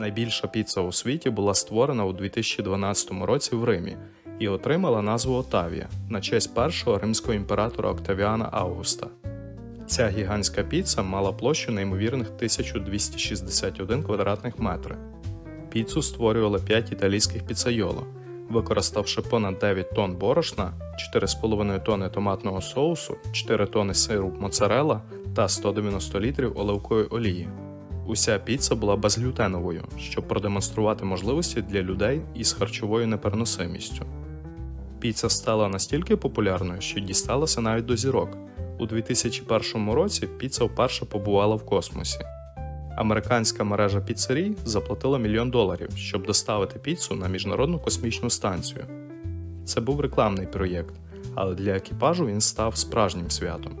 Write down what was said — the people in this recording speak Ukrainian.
Найбільша піца у світі була створена у 2012 році в Римі і отримала назву Отавія на честь першого римського імператора Октавіана Августа. Ця гігантська піца мала площу неймовірних 1261 квадратних метри. Піцу створювали 5 італійських піцайоло, використавши понад 9 тонн борошна, 4,5 тонни томатного соусу, 4 тонни сиру моцарелла та 190 літрів оливкової олії. Уся піца була безглютеновою, щоб продемонструвати можливості для людей із харчовою непереносимістю. Піца стала настільки популярною, що дісталася навіть до зірок. У 2001 році піца вперше побувала в космосі. Американська мережа піцерій заплатила мільйон доларів, щоб доставити піцу на міжнародну космічну станцію. Це був рекламний проєкт, але для екіпажу він став справжнім святом.